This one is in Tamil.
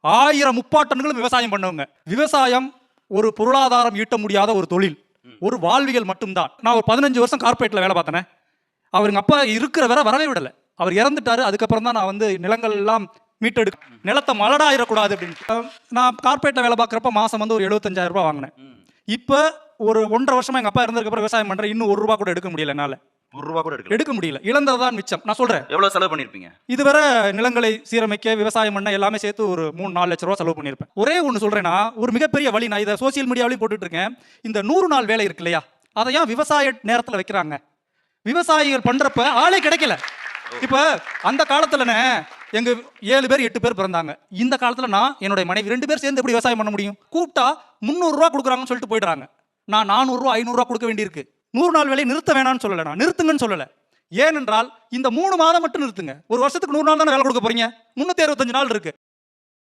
ஆயிரம் முப்பாட்டன்களும் விவசாயம் பண்ணவங்க. விவசாயம் ஒரு பொருளாதாரம் ஈட்ட முடியாத ஒரு தொழில். ஒரு வாழ்வியல் மட்டும்தான். நான் ஒரு பதினஞ்சு வருஷம் கார்பரேட்ல வேலை பார்த்தேனே. அவர் எங்க அப்பா இருக்கிற வரை வரவே விடல. அவர் இறந்துட்டாரு. அதுக்கப்புறம் தான் நான் வந்து நிலங்கள் எல்லாம் மீட்டெடு நிலத்தை மலடாயிடக்கூடாது அப்படின்ட்டு. அஹ் நான் கார்பரேட்ல வேலை பார்க்குறப்ப மாசம் வந்து ஒரு எழுபத்தஞ்சாயிரம் ரூபாய் வாங்கினேன். இப்போ ஒரு ஒன்றரை வருஷமா எங்க அப்பா இருந்ததுக்கப்புறம் விவசாயம் பண்றேன். இன்னும் ஒரு ரூபா கூட எடுக்க முடியல என்னால. ஒரு ரூபா கூட எடுக்கல எடுக்க முடியல. இழந்ததுதான் மிச்சம். நான் சொல்றேன். எவ்வளவு செலவு பண்ணிருப்பீங்க? இதுவரை நிலங்களை சீரமைக்க விவசாயம் பண்ண எல்லாமே சேர்த்து ஒரு மூணு நாலு லட்ச ரூபா செலவு பண்ணியிருப்பேன் ஒரே ஒன்று சொல்றேன்னா ஒரு மிகப்பெரிய வழி நான் இதை சோசியல் மீடியாவிலையும் போட்டுட்டு இருக்கேன் இந்த நூறு நாள் வேலை இருக்கு இல்லையா? அதை ஏன் விவசாய நேரத்தில் வைக்கிறாங்க? விவசாயிகள் பண்றப்ப ஆளே கிடைக்கல. இப்போ அந்த காலத்துலனே எங்க ஏழு பேர் எட்டு பேர் பிறந்தாங்க. இந்த காலத்துல நான் என்னுடைய மனைவி ரெண்டு பேர் சேர்ந்து எப்படி விவசாயம் பண்ண முடியும்? கூப்பிட்டா முந்நூறுரூவா கொடுக்குறாங்கன்னு சொல்லிட்டு போயிடுறாங்க. நான் நானூறுரூவா ஐநூறுரூவா கொடுக்க வேண்டியிருக்கு. நூறு நாள் வேலையை நிறுத்த வேணாம்னு சொல்லலை நான். நிறுத்துங்கன்னு சொல்லலை. ஏனென்றால் இந்த மூணு மாதம் மட்டும் நிறுத்துங்க. ஒரு வருஷத்துக்கு நூறு நாள் தானே வேலை கொடுக்க போறீங்க? முந்நூற்றி அறுபத்தஞ்சு நாள் இருக்கு.